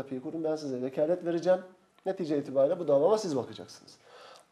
yapıyı kurun ben size vekalet vereceğim. Netice itibariyle bu davama siz bakacaksınız.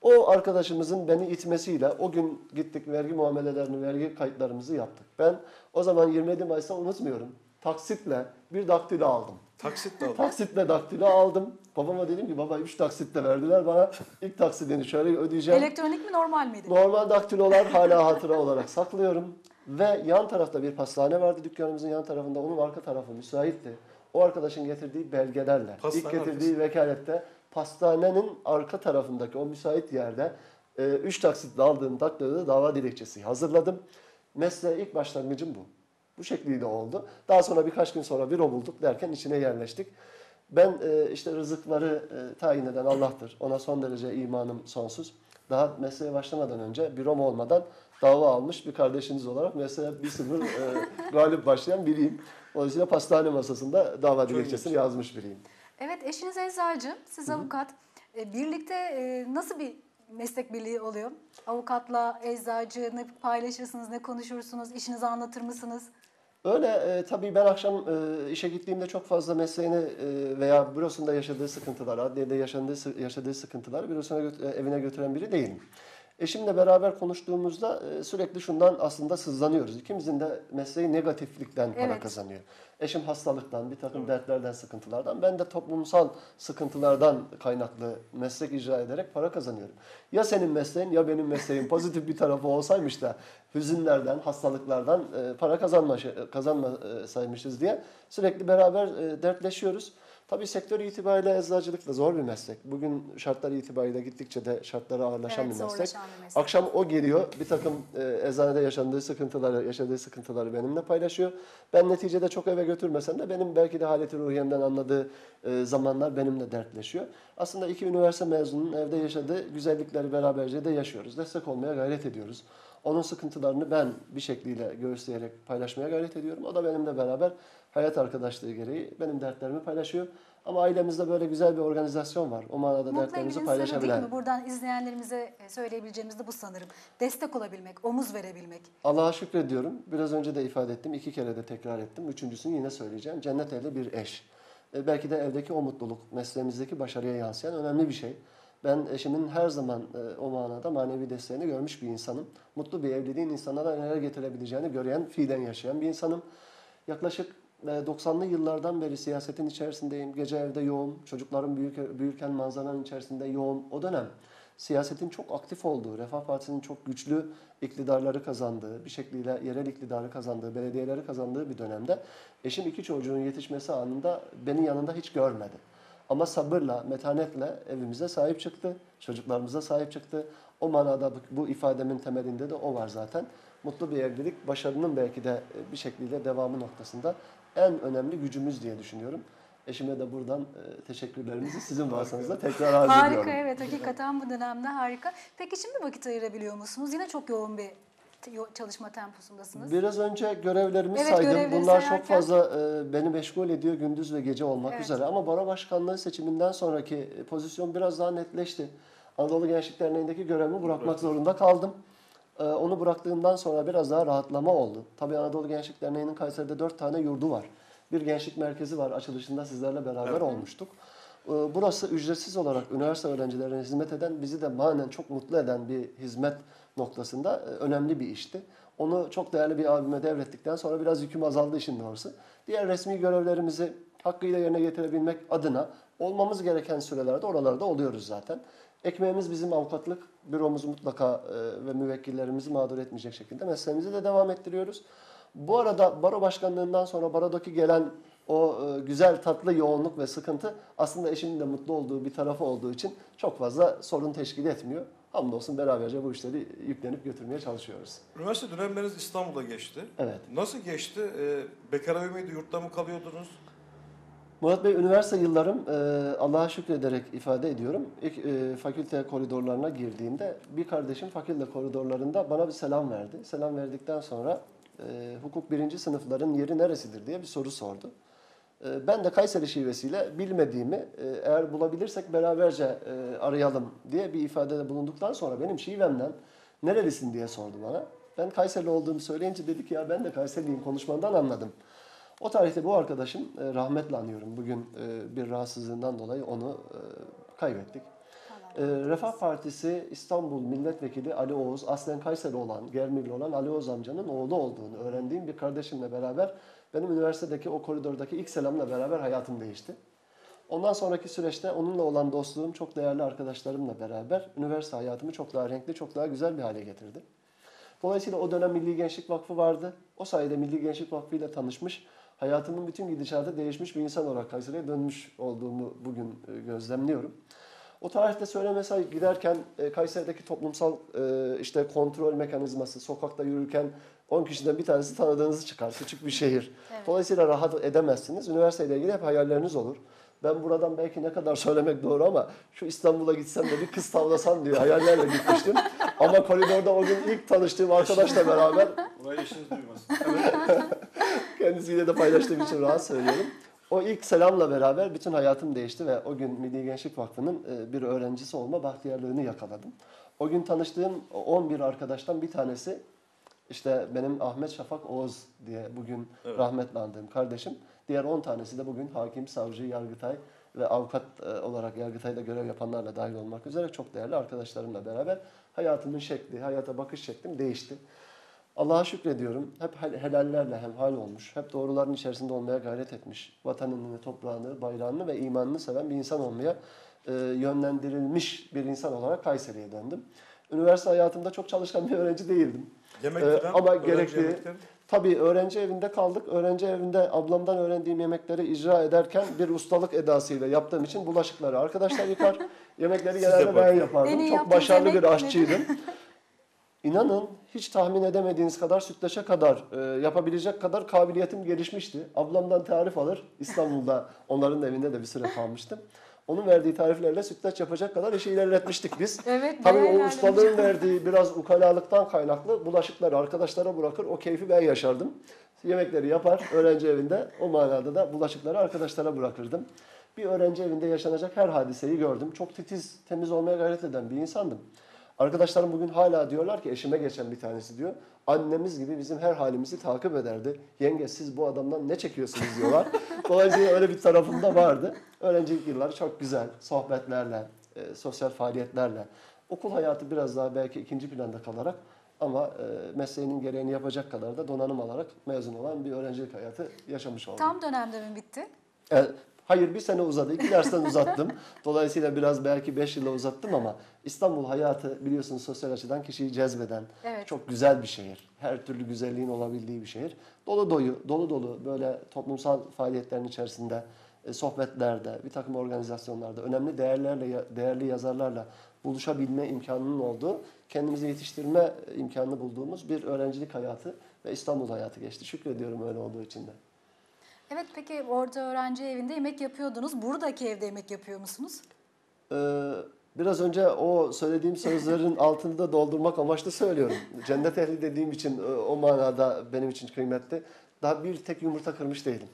O arkadaşımızın beni itmesiyle o gün gittik vergi muamelelerini, vergi kayıtlarımızı yaptık. Ben o zaman 27 Mayıs'ta unutmuyorum. Taksitle bir daktilo aldım. Taksit de alın. Taksitle daktilo aldım. Babama dedim ki baba 3 taksitle verdiler bana. İlk taksitini şöyle ödeyeceğim. Elektronik mi normal miydi? Normal daktilolar hala hatıra olarak saklıyorum. Ve yan tarafta bir pastane vardı dükkanımızın yan tarafında. Onun arka tarafı müsaitti. O arkadaşın getirdiği belgelerle, Pastane ilk getirdiği vekalette pastanenin arka tarafındaki o müsait yerde 3 taksitle aldığım daktiloda dava dilekçesi hazırladım. Mesleğe ilk başlangıcım bu. Bu şekliyle oldu. Daha sonra birkaç gün sonra büro bulduk derken içine yerleştik. Ben e, işte rızıkları e, tayin eden Allah'tır. Ona son derece imanım sonsuz. Daha mesleğe başlamadan önce bürom olmadan dava almış bir kardeşiniz olarak mesleğe 1-0 e, galip başlayan biriyim. Dolayısıyla pastane masasında dava dilekçesini yazmış biriyim. Evet eşiniz eczacı, siz avukat. E, birlikte e, nasıl bir meslek birliği oluyor? Avukatla eczacı ne paylaşırsınız, ne konuşursunuz, işinizi anlatır mısınız? Öyle e, tabii ben akşam e, işe gittiğimde çok fazla mesleğini e, veya bürosunda yaşadığı sıkıntılar, adliyede yaşadığı, sı- yaşadığı sıkıntıları bürosuna göt- e, evine götüren biri değilim. Eşimle beraber konuştuğumuzda e, sürekli şundan aslında sızlanıyoruz. İkimizin de mesleği negatiflikten para Evet. kazanıyor. Eşim hastalıktan, bir takım dertlerden, sıkıntılardan. Ben de toplumsal sıkıntılardan kaynaklı meslek icra ederek para kazanıyorum. Ya senin mesleğin ya benim mesleğim pozitif bir tarafı olsaymış da hüzünlerden, hastalıklardan e, para kazanma, kazanmasaymışız diye sürekli beraber e, dertleşiyoruz. Tabii sektör itibariyle eczacılık da zor bir meslek. Bugün şartlar itibariyle gittikçe de şartları ağırlaşan Evet, bir meslek. bir meslek. Akşam o geliyor, bir takım e, eczanede yaşandığı sıkıntıları, yaşadığı sıkıntıları benimle paylaşıyor. Ben neticede çok eve götürmesem de benim belki de haleti ruhiyemden anladığı e, zamanlar benimle dertleşiyor. Aslında iki üniversite mezununun evde yaşadığı güzellikleri beraberce de yaşıyoruz. Destek olmaya gayret ediyoruz. Onun sıkıntılarını ben bir şekliyle göğüsleyerek paylaşmaya gayret ediyorum. O da benimle beraber hayat arkadaşlığı gereği benim dertlerimi paylaşıyor. Ama ailemizde böyle güzel bir organizasyon var. O manada Mutlu dertlerimizi sırrı değil paylaşabilen. mi? Buradan izleyenlerimize e, söyleyebileceğimiz de bu sanırım. Destek olabilmek, omuz verebilmek. Allah'a şükrediyorum. Biraz önce de ifade ettim. iki kere de tekrar ettim. Üçüncüsünü yine söyleyeceğim. Cennet ehli bir eş. E, belki de evdeki o mutluluk, mesleğimizdeki başarıya yansıyan önemli bir şey. Ben eşimin her zaman e, o manada manevi desteğini görmüş bir insanım. Mutlu bir evliliğin insanlara neler getirebileceğini gören, fiilen yaşayan bir insanım. Yaklaşık 90'lı yıllardan beri siyasetin içerisindeyim. Gece evde yoğun, çocuklarım büyük, büyürken manzaranın içerisinde yoğun. O dönem siyasetin çok aktif olduğu, Refah Partisi'nin çok güçlü iktidarları kazandığı, bir şekliyle yerel iktidarı kazandığı, belediyeleri kazandığı bir dönemde eşim iki çocuğun yetişmesi anında beni yanında hiç görmedi. Ama sabırla, metanetle evimize sahip çıktı, çocuklarımıza sahip çıktı. O manada bu- ifademin temelinde de o var zaten. Mutlu bir evlilik, başarının belki de e, bir şekilde devamı noktasında en önemli gücümüz diye düşünüyorum. Eşime de buradan e, teşekkürlerimizi sizin vasıtanızda tekrar arz ediyorum. Harika evet hakikaten bu dönemde harika. Peki şimdi vakit ayırabiliyor musunuz? Yine çok yoğun bir çalışma temposundasınız. Biraz önce görevlerimi Evet, saydım. görevleri Bunlar sayarken- çok fazla e, beni meşgul ediyor gündüz ve gece olmak Evet. üzere. Ama baro başkanlığı seçiminden sonraki e, pozisyon biraz daha netleşti. Anadolu Gençlik Derneği'ndeki görevimi bırakmak zorunda kaldım. E, onu bıraktığımdan sonra biraz daha rahatlama oldu. Tabii Anadolu Gençlik Derneği'nin Kayseri'de dört tane yurdu var. Bir gençlik merkezi var. Açılışında sizlerle beraber Evet. olmuştuk. E, Burası ücretsiz olarak üniversite öğrencilerine hizmet eden, bizi de manen çok mutlu eden bir hizmet noktasında e, önemli bir işti. Onu çok değerli bir abime devrettikten sonra biraz yüküm azaldı işin doğrusu. Diğer resmi görevlerimizi hakkıyla yerine getirebilmek adına olmamız gereken sürelerde oralarda oluyoruz zaten. Ekmeğimiz bizim avukatlık, büromuz mutlaka e, ve müvekkillerimizi mağdur etmeyecek şekilde mesleğimizi de devam ettiriyoruz. Bu arada baro başkanlığından sonra barodaki gelen o e, güzel tatlı yoğunluk ve sıkıntı aslında eşimin de mutlu olduğu bir tarafı olduğu için çok fazla sorun teşkil etmiyor. Hamdolsun beraberce bu işleri yüklenip götürmeye çalışıyoruz. Üniversite dönemleriniz İstanbul'da geçti. Evet. Nasıl geçti? Ee, bekar evi miydi? Yurtta mı kalıyordunuz? Murat Bey üniversite yıllarım e, Allah'a şükrederek ifade ediyorum. İlk e, fakülte koridorlarına girdiğimde bir kardeşim fakülte koridorlarında bana bir selam verdi. Selam verdikten sonra e, hukuk birinci sınıfların yeri neresidir diye bir soru sordu. E, ben de Kayseri şivesiyle bilmediğimi e, eğer bulabilirsek beraberce e, arayalım diye bir ifadede bulunduktan sonra benim şivemden nerelisin diye sordu bana. Ben Kayserili olduğumu söyleyince dedi ki ya ben de Kayseriliyim konuşmandan anladım. O tarihte bu arkadaşım e, rahmetle anıyorum. Bugün e, bir rahatsızlığından dolayı onu e, kaybettik. E, Refah Partisi İstanbul Milletvekili Ali Oğuz, aslen Kayseri olan, Germirli olan Ali Oğuz amcanın oğlu olduğunu öğrendiğim bir kardeşimle beraber benim üniversitedeki o koridordaki ilk selamla beraber hayatım değişti. Ondan sonraki süreçte onunla olan dostluğum çok değerli arkadaşlarımla beraber üniversite hayatımı çok daha renkli, çok daha güzel bir hale getirdi. Dolayısıyla o dönem Milli Gençlik Vakfı vardı. O sayede Milli Gençlik Vakfı ile tanışmış, hayatımın bütün gidişatı değişmiş bir insan olarak Kayseri'ye dönmüş olduğumu bugün e, gözlemliyorum. O tarihte söylemese giderken e, Kayseri'deki toplumsal e, işte kontrol mekanizması, sokakta yürürken 10 kişiden bir tanesi tanıdığınızı çıkar. Küçük bir şehir. Evet. Dolayısıyla rahat edemezsiniz. Üniversiteyle ilgili hep hayalleriniz olur. Ben buradan belki ne kadar söylemek doğru ama şu İstanbul'a gitsem de bir kız tavlasam diye hayallerle gitmiştim. ama koridorda o gün ilk tanıştığım arkadaşla beraber Burayı eşiniz duymasın. kendisiyle de paylaştığım için rahat söylüyorum. O ilk selamla beraber bütün hayatım değişti ve o gün Milli Gençlik Vakfı'nın e, bir öğrencisi olma bahtiyarlığını yakaladım. O gün tanıştığım o 11 arkadaştan bir tanesi işte benim Ahmet Şafak Oğuz diye bugün Evet. rahmetli andığım kardeşim. Diğer 10 tanesi de bugün hakim, savcı, yargıtay ve avukat e, olarak yargıtayda görev yapanlarla dahil olmak üzere çok değerli arkadaşlarımla beraber hayatımın şekli, hayata bakış şeklim değişti. Allah'a şükrediyorum. Hep hel- helallerle hemhal olmuş. Hep doğruların içerisinde olmaya gayret etmiş. Vatanını, toprağını, bayrağını ve imanını seven bir insan olmaya e, yönlendirilmiş bir insan olarak Kayseri'ye döndüm. Üniversite hayatımda çok çalışkan bir öğrenci değildim. Yemek Ee, ama gerekli-. Tabii öğrenci evinde kaldık. Öğrenci evinde ablamdan öğrendiğim yemekleri icra ederken bir ustalık edasıyla yaptığım için bulaşıkları arkadaşlar yıkar. Yemekleri Siz genelde ben yapardım. Çok başarılı bir aşçıydım. İnanın hiç tahmin edemediğiniz kadar sütlaça kadar e, yapabilecek kadar kabiliyetim gelişmişti. Ablamdan tarif alır. İstanbul'da onların evinde de bir süre kalmıştım. Onun verdiği tariflerle sütlaç yapacak kadar işi ilerletmiştik biz. Evet. Tabii o ustalığın verdiği biraz ukalalıktan kaynaklı bulaşıkları arkadaşlara bırakır. O keyfi ben yaşardım. Yemekleri yapar öğrenci evinde. O manada da bulaşıkları arkadaşlara bırakırdım. Bir öğrenci evinde yaşanacak her hadiseyi gördüm. Çok titiz, temiz olmaya gayret eden bir insandım. Arkadaşlarım bugün hala diyorlar ki eşime geçen bir tanesi diyor. Annemiz gibi bizim her halimizi takip ederdi. Yenge siz bu adamdan ne çekiyorsunuz diyorlar. Dolayısıyla öyle bir tarafım da vardı. Öğrencilik yılları çok güzel. Sohbetlerle, e, sosyal faaliyetlerle. Okul hayatı biraz daha belki ikinci planda kalarak ama e, mesleğinin gereğini yapacak kadar da donanım alarak mezun olan bir öğrencilik hayatı yaşamış oldum. Tam dönemde mi bitti? E, hayır bir sene uzadı. İki dersten uzattım. Dolayısıyla biraz belki beş yıla uzattım ama İstanbul hayatı biliyorsunuz sosyal açıdan kişiyi cezbeden Evet. çok güzel bir şehir. Her türlü güzelliğin olabildiği bir şehir. Dolu doyu, dolu dolu böyle toplumsal faaliyetlerin içerisinde e, sohbetlerde, bir takım organizasyonlarda önemli değerlerle, değerli yazarlarla buluşabilme imkanının olduğu, kendimizi yetiştirme imkanını bulduğumuz bir öğrencilik hayatı ve İstanbul hayatı geçti. Şükrediyorum öyle olduğu için de. Evet peki orada öğrenci evinde yemek yapıyordunuz. Buradaki evde yemek yapıyor musunuz? Ee, biraz önce o söylediğim sözlerin altını da doldurmak amaçlı söylüyorum. Cennet ehli dediğim için e, o manada benim için kıymetli. Daha bir tek yumurta kırmış değilim.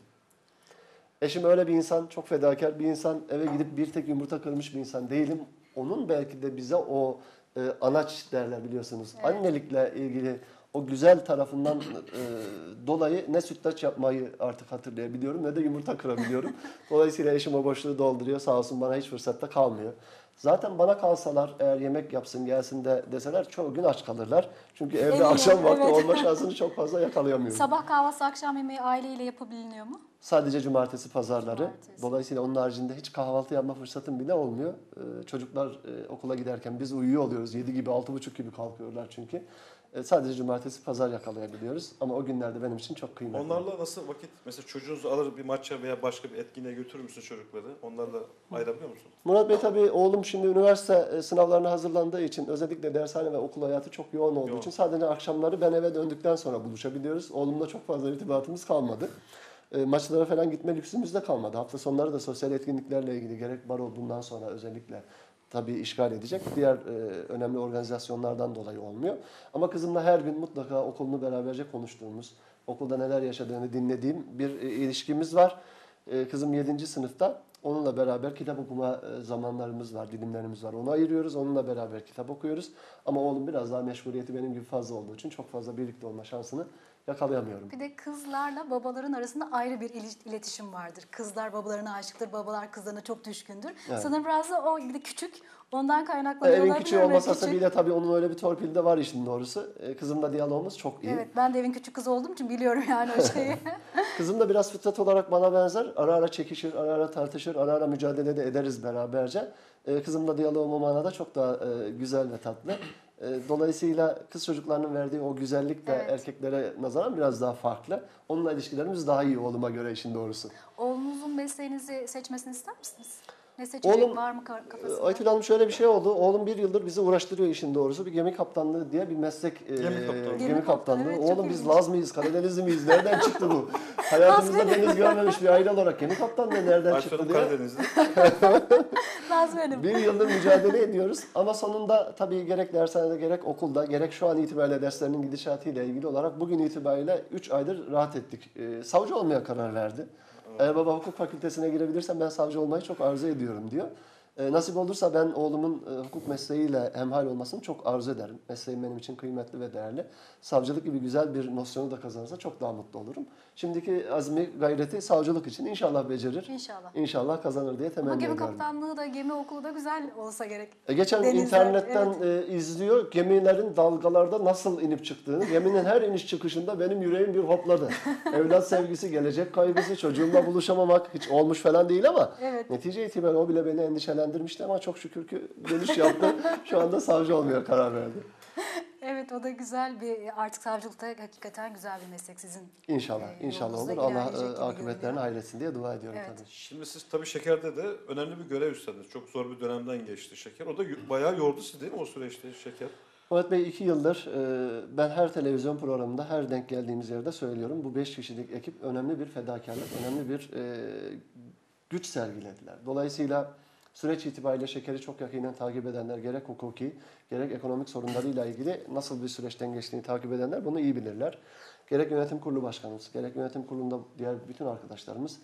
Eşim öyle bir insan, çok fedakar bir insan. Eve gidip bir tek yumurta kırmış bir insan değilim. Onun belki de bize o e, anaç derler biliyorsunuz. Evet. Annelikle ilgili o güzel tarafından e, dolayı ne sütlaç yapmayı artık hatırlayabiliyorum ne de yumurta kırabiliyorum. Dolayısıyla eşim o boşluğu dolduruyor. Sağ olsun bana hiç fırsatta kalmıyor. Zaten bana kalsalar eğer yemek yapsın gelsin de deseler çoğu gün aç kalırlar. Çünkü evde Eminim, akşam vakti evet. olma şansını çok fazla yakalayamıyorum. Sabah kahvaltısı, akşam yemeği aileyle yapabiliyor mu? Sadece cumartesi pazarları. Cumartesi. Dolayısıyla onun haricinde hiç kahvaltı yapma fırsatım bile olmuyor. Ee, çocuklar e, okula giderken biz uyuyor oluyoruz. 7 gibi, 6.30 gibi kalkıyorlar çünkü. E, sadece cumartesi pazar yakalayabiliyoruz. Ama o günlerde benim için çok kıymetli. Onlarla nasıl vakit, mesela çocuğunuzu alır bir maça veya başka bir etkinliğe götürür müsünüz çocukları? Onlarla ayırabiliyor musunuz? Murat Bey tabii oğlum şimdi üniversite e, sınavlarına hazırlandığı için özellikle dershane ve okul hayatı çok yoğun olduğu Yoğun. için sadece akşamları ben eve döndükten sonra buluşabiliyoruz. Oğlumla çok fazla irtibatımız kalmadı. E, maçlara falan gitme lüksümüz de kalmadı. Hafta sonları da sosyal etkinliklerle ilgili gerek baro bundan sonra özellikle tabii işgal edecek. Diğer e, önemli organizasyonlardan dolayı olmuyor. Ama kızımla her gün mutlaka okulunu beraberce konuştuğumuz, okulda neler yaşadığını dinlediğim bir e, ilişkimiz var. E, kızım 7. sınıfta. Onunla beraber kitap okuma e, zamanlarımız var, dilimlerimiz var. Onu ayırıyoruz. Onunla beraber kitap okuyoruz. Ama oğlum biraz daha meşguliyeti benim gibi fazla olduğu için çok fazla birlikte olma şansını yakalayamıyorum. Bir de kızlarla babaların arasında ayrı bir iletişim vardır. Kızlar babalarına aşıktır, babalar kızlarına çok düşkündür. Evet. Sanırım biraz da o bir de küçük, ondan kaynaklanıyor evin olabilir küçüğü mi? olmasa bile tabii onun öyle bir torpili de var işin doğrusu. E, kızımla diyalogumuz çok iyi. Evet, ben de evin küçük kızı olduğum için biliyorum yani o şeyi. Kızım da biraz fıtrat olarak bana benzer. Ara ara çekişir, ara ara tartışır, ara ara mücadele de ederiz beraberce. Ee, kızımla diyalogum o manada çok daha e, güzel ve tatlı. Ee, dolayısıyla kız çocuklarının verdiği o güzellik de Evet. erkeklere nazaran biraz daha farklı. Onunla ilişkilerimiz daha iyi oğluma göre işin doğrusu. Oğlunuzun mesleğinizi seçmesini ister misiniz? Ne seçecek Oğlum, var mı kafasında? Ee, Aytül Hanım şöyle bir şey oldu. Oğlum bir yıldır bizi uğraştırıyor işin doğrusu. Bir gemi kaptanlığı diye bir meslek. e, Gemi kaptanlığı. gemi Gemi kaptanlığı. evet, Oğlum biz ilginç. Laz mıyız, Karadenizli miyiz? Nereden çıktı bu? Hayatımızda deniz görmemiş bir aile olarak gemi kaptanlığı nereden Ayşe çıktı. Karadenizli. Nazmi Hanım. Bir yıldır mücadele ediyoruz ama sonunda tabii gerek dershanede gerek okulda gerek şu an itibariyle derslerinin gidişatıyla ilgili olarak bugün itibariyle 3 aydır rahat ettik. Ee, savcı olmaya karar verdi. Eğer baba hukuk fakültesine girebilirsem ben savcı olmayı çok arzu ediyorum diyor. Ee, nasip olursa ben oğlumun e, hukuk mesleğiyle hemhal olmasını çok arzu ederim. Mesleğim benim için kıymetli ve değerli. Savcılık gibi güzel bir nosyonu da kazanırsa çok daha mutlu olurum. Şimdiki azmi gayreti savcılık için inşallah becerir. İnşallah. İnşallah kazanır diye Ama temenni gemi ediyorum. kaptanlığı da gemi okulu da güzel olsa gerek. E, Geçen Denizler, internetten e, izliyor gemilerin dalgalarda nasıl inip çıktığını. Geminin her iniş çıkışında benim yüreğim bir hopladı. Evlat sevgisi, gelecek kaygısı, çocuğumla buluşamamak hiç olmuş falan değil ama Evet. netice itibariyle o bile beni endişelendirmişti ama çok şükür ki dönüş yaptı. Şu anda savcı olmaya karar verdi. Evet o da güzel bir artık savcılıkta hakikaten güzel bir meslek sizin. İnşallah, E, inşallah olur. Allah e, akıbetlerini hayretsin diye dua ediyorum Evet. tabii. Şimdi siz tabii Şeker'de de önemli bir görev üstlendiniz. Çok zor bir dönemden geçti Şeker. O da bayağı yordu sizi değil mi o süreçte Şeker? Murat Bey iki yıldır e, ben her televizyon programında her denk geldiğimiz yerde söylüyorum. Bu beş kişilik ekip önemli bir fedakarlık, önemli bir e, güç sergilediler. Dolayısıyla süreç itibariyle şekeri çok yakinen takip edenler gerek hukuki gerek ekonomik sorunlarıyla ilgili nasıl bir süreçten geçtiğini takip edenler bunu iyi bilirler. Gerek yönetim kurulu başkanımız, gerek yönetim kurulunda diğer bütün arkadaşlarımız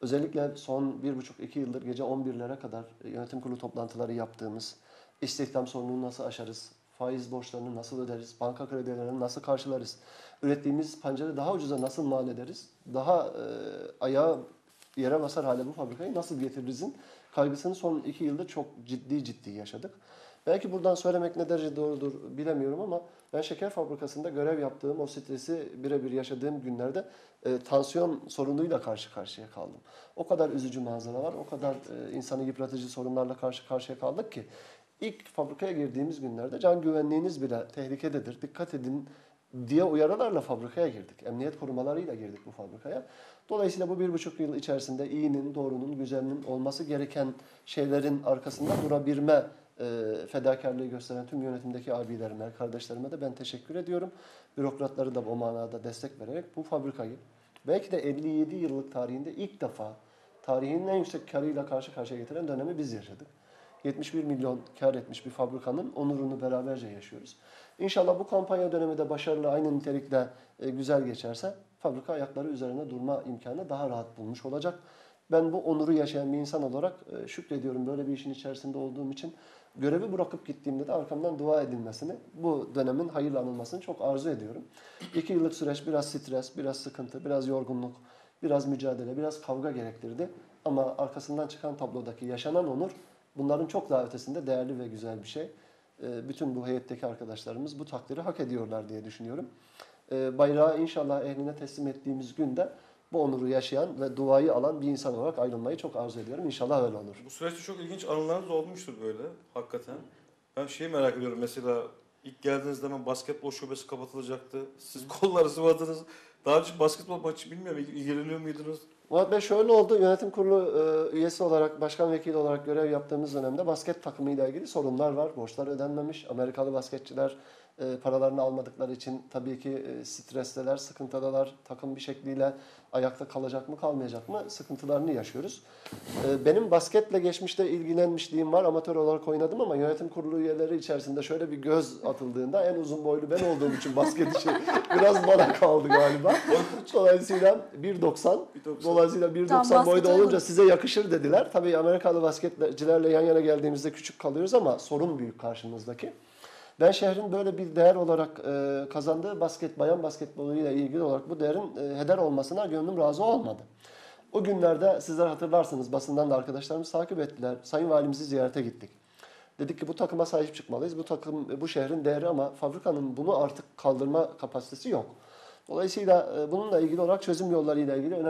özellikle son bir buçuk iki yıldır gece 11'lere kadar yönetim kurulu toplantıları yaptığımız, istihdam sorununu nasıl aşarız, faiz borçlarını nasıl öderiz, banka kredilerini nasıl karşılarız, ürettiğimiz pancarı daha ucuza nasıl mal ederiz, daha e, ayağa yere basar hale bu fabrikayı nasıl getiririzin kaygısını son iki yılda çok ciddi ciddi yaşadık. Belki buradan söylemek ne derece doğrudur bilemiyorum ama ben şeker fabrikasında görev yaptığım o stresi birebir yaşadığım günlerde e, tansiyon sorunuyla karşı karşıya kaldım. O kadar üzücü manzaralar, o kadar e, insanı yıpratıcı sorunlarla karşı karşıya kaldık ki ilk fabrikaya girdiğimiz günlerde can güvenliğiniz bile tehlikededir, dikkat edin diye uyarılarla fabrikaya girdik. Emniyet korumalarıyla girdik bu fabrikaya. Dolayısıyla bu bir buçuk yıl içerisinde iyinin, doğrunun, güzelinin olması gereken şeylerin arkasında durabilme e, fedakarlığı gösteren tüm yönetimdeki abilerime, kardeşlerime de ben teşekkür ediyorum. Bürokratları da o manada destek vererek bu fabrikayı belki de 57 yıllık tarihinde ilk defa tarihinin en yüksek karıyla karşı karşıya getiren dönemi biz yaşadık. 71 milyon kar etmiş bir fabrikanın onurunu beraberce yaşıyoruz. İnşallah bu kampanya dönemi de başarılı, aynı nitelikle e, güzel geçerse fabrika ayakları üzerine durma imkanı daha rahat bulmuş olacak. Ben bu onuru yaşayan bir insan olarak e, şükrediyorum böyle bir işin içerisinde olduğum için. Görevi bırakıp gittiğimde de arkamdan dua edilmesini, bu dönemin hayırlı anılmasını çok arzu ediyorum. İki yıllık süreç biraz stres, biraz sıkıntı, biraz yorgunluk, biraz mücadele, biraz kavga gerektirdi. Ama arkasından çıkan tablodaki yaşanan onur bunların çok daha ötesinde değerli ve güzel bir şey. E, Bütün bu heyetteki arkadaşlarımız bu takdiri hak ediyorlar diye düşünüyorum. E, Bayrağı inşallah ehline teslim ettiğimiz günde bu onuru yaşayan ve duayı alan bir insan olarak ayrılmayı çok arzu ediyorum. İnşallah öyle olur. Bu süreçte çok ilginç anılarınız olmuştur böyle hakikaten. Ben şeyi merak ediyorum mesela ilk geldiğinizde hemen basketbol şubesi kapatılacaktı. Siz kolları sıvadınız. Daha önce basketbol maçı bilmiyorum il- ilgileniyor muydunuz? Murat Bey şöyle oldu. Yönetim kurulu e, üyesi olarak, başkan vekili olarak görev yaptığımız dönemde basket takımıyla ilgili sorunlar var. Borçlar ödenmemiş. Amerikalı basketçiler e, paralarını almadıkları için tabii ki e, stresteler, sıkıntıdalar. Takım bir şekliyle ayakta kalacak mı, kalmayacak mı sıkıntılarını yaşıyoruz. E, benim basketle geçmişte ilgilenmişliğim var. Amatör olarak oynadım ama yönetim kurulu üyeleri içerisinde şöyle bir göz atıldığında en uzun boylu ben olduğum için basket işi biraz bana kaldı galiba. Dolayısıyla 1.90 1.90. Dolayısıyla Tam 1.90 boyda basket olunca size yakışır dediler. Tabii Amerikalı basketçilerle yan yana geldiğimizde küçük kalıyoruz ama sorun büyük karşımızdaki. Ben şehrin böyle bir değer olarak e, kazandığı basket, bayan basketboluyla ilgili olarak bu değerin e, heder olmasına gönlüm razı olmadı. O günlerde sizler hatırlarsınız basından da arkadaşlarımız takip ettiler. Sayın Valimizi ziyarete gittik. Dedik ki bu takıma sahip çıkmalıyız. Bu takım bu şehrin değeri ama fabrikanın bunu artık kaldırma kapasitesi yok. Dolayısıyla e, bununla ilgili olarak çözüm yollarıyla ilgili önemli